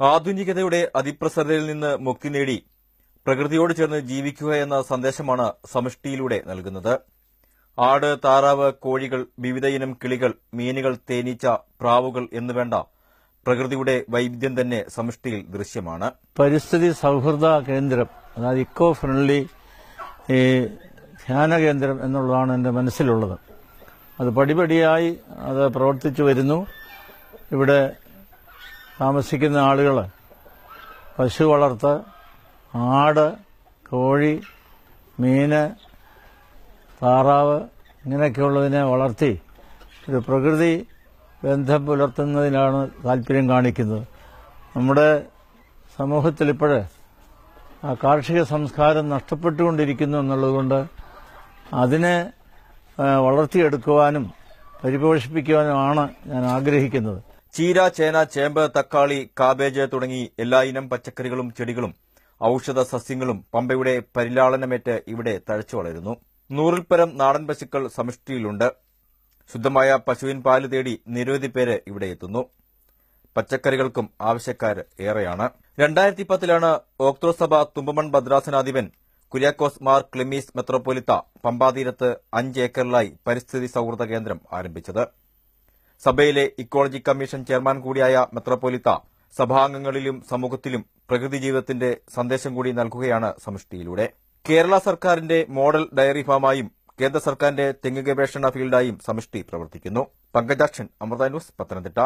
ആധുനികതയുടെ അതിപ്രസരതയിൽ നിന്ന് മുക്തി നേടി പ്രകൃതിയോട് ചേർന്ന് ജീവിക്കുക എന്ന സന്ദേശമാണ് സമഷ്ടിയിലൂടെ നൽകുന്നത്. ആട് താറാവ് കോഴികൾ വിവിധയിനം കിളികൾ മീനുകൾ തേനീച്ച പ്രാവുകൾ എന്നുവേണ്ട പ്രകൃതിയുടെ വൈവിധ്യം തന്നെ സമഷ്ടിയിൽ ദൃശ്യമാണ്. പരിസ്ഥിതി സൗഹൃദ കേന്ദ്രം അതായത് ഇക്കോ ഫ്രണ്ട്ലി ധ്യാന കേന്ദ്രം എന്നുള്ളതാണ് എന്റെ മനസ്സിലുള്ളത്. അത് പടിപടിയായി അത് പ്രവർത്തിച്ചു വരുന്നു. ഇവിടെ താമസിക്കുന്ന ആളുകൾ പശു വളർത്ത് ആട് കോഴി മീന് താറാവ് ഇങ്ങനെയൊക്കെയുള്ളതിനെ വളർത്തി ഒരു പ്രകൃതി ബന്ധം പുലർത്തുന്നതിനാണ് താല്പര്യം കാണിക്കുന്നത്. നമ്മുടെ സമൂഹത്തിൽ ഇപ്പോഴ് ആ കാർഷിക സംസ്കാരം നഷ്ടപ്പെട്ടുകൊണ്ടിരിക്കുന്നു എന്നുള്ളതുകൊണ്ട് അതിനെ വളർത്തിയെടുക്കുവാനും പരിപോഷിപ്പിക്കുവാനുമാണ് ഞാൻ ആഗ്രഹിക്കുന്നത്. ചീര ചേന ചേമ്പ് തക്കാളി കാബേജ് തുടങ്ങി എല്ലാ ഇനം പച്ചക്കറികളും ചെടികളും ഔഷധ സസ്യങ്ങളും പമ്പയുടെ പരിലാളനമേറ്റ് ഇവിടെ തഴച്ചു വളരുന്നു. നൂറിൽ പരം നാടൻ പശുക്കൾ സമിഷ്ടിയിലുണ്ട്. ശുദ്ധമായ പശുവിൻ പാൽ തേടി നിരവധി പേര് ഇവിടെ എത്തുന്നു. പച്ചക്കറികൾക്കും ആവശ്യക്കാർ ഏറെയാണ്. രണ്ടായിരത്തി പത്തിലാണ് ഓക്തോസഭ തുമ്പമൺ ഭദ്രാസനാധിപൻ കുര്യാക്കോസ് മാർ ക്ലിമീസ് മെത്രോപൊലിത്ത പമ്പാതീരത്ത് അഞ്ച് ഏക്കറിലായി പരിസ്ഥിതി സൌഹൃദ കേന്ദ്രം ആരംഭിച്ചത്. സഭയിലെ ഇക്കോളജി കമ്മീഷൻ ചെയർമാൻ കൂടിയായ മെത്രോപ്പൊലിത്ത സഭാംഗങ്ങളിലും സമൂഹത്തിലും പ്രകൃതി ജീവിതത്തിന്റെ സന്ദേശം കൂടി നൽകുകയാണ് സമഷ്ടിയിലൂടെ. കേരള സർക്കാരിന്റെ മോഡൽ ഡയറി ഫാമായും കേന്ദ്ര സർക്കാരിന്റെ തെങ്ങ് ഗവേഷണ ഫീൽഡായും സമഷ്ടി പ്രവർത്തിക്കുന്നു. പങ്കജാക്ഷൻ അമൃത ന്യൂസ് പത്തനംതിട്ട.